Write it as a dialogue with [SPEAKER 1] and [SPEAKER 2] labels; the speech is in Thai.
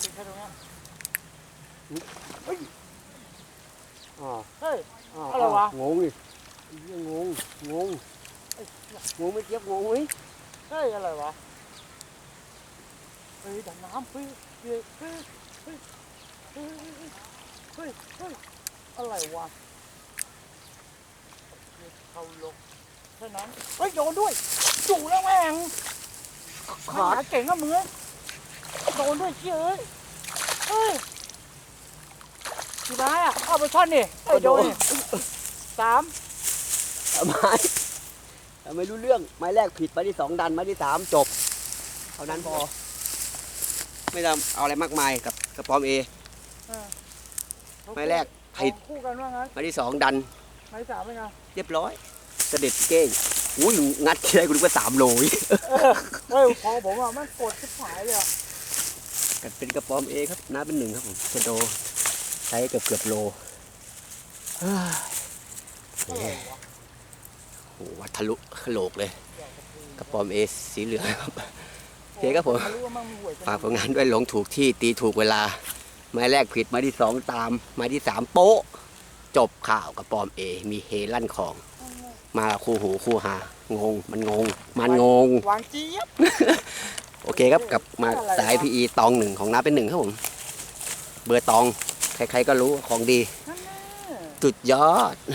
[SPEAKER 1] ติดแค่ตรงเนี้ย
[SPEAKER 2] อ๋อ
[SPEAKER 1] เฮ้ย
[SPEAKER 2] อ๋อ
[SPEAKER 1] อะไรวะ
[SPEAKER 2] งงดิไอ้เหี้ยงง งง งงไม่เจี๊ยบงงไหม
[SPEAKER 1] เฮ้ยอะไรวะเฮ้ยดำน้ำเฮ้ยเฮ้ยเฮ้ยเฮ้ยเฮ้ยเฮ้ยเฮ้ยอะไรวะเขาลงแค่นั้นเฮ้ยโดนด้วยจู่แล้วแม่งขาเก่งอะมึงเอ้ย โดนด้วยเชี่ยเอ้ยเฮ้ยกี่ไม้อะเอาไปช่อนดิเอ้ยโดนดิสาม
[SPEAKER 2] ไม้ไม่รู้เรื่องไม้แรกผิดไม้ที่สองดันไม้ที่สามจบเท่านั้นพอ ไม่ต้องเอาอะไรมากมายกับกระป๋อมเอไม้แรกผิด
[SPEAKER 1] เอาคู่กันว่างั้น
[SPEAKER 2] ไม้ที่สองดัน
[SPEAKER 1] ไม้สามเป็นไง
[SPEAKER 2] เรียบร้อยเสด็จเก้งอุ้ยงัดทีไรกูนึกว่าสามโลอีก
[SPEAKER 1] เฮ้ยพอผมอะมันกดชิบหายเลยอะ
[SPEAKER 2] กันเป็นกระป๋อมเอครับน้าเป็นหนึ่งครับผมชะโดใช้เกือบเกือบโลโอ้โหวัดทะลุโหลกเลย กระป๋อมเอสีเหลืองครับโอเคครับผมฝากผลงานด้วยลงถูกที่ตีถูกเวลา ไม้แรกผิดไม้ที่สองตาม ไม้ที่สามโป๊ะ จบข่าวกระป๋อมเอ มีเฮลั่นของ มาคู่หูคู่หางง มันงง มันงง
[SPEAKER 1] หวานเจี๊ยบ
[SPEAKER 2] โอเคครับกลับมาสายพีตองหนึ่งของน้าเป็นหนึ่งครับผม เบอร์ตอง ใครๆก็รู้ว่าของดี
[SPEAKER 1] นั่นแน่
[SPEAKER 2] สุดยอด
[SPEAKER 1] เ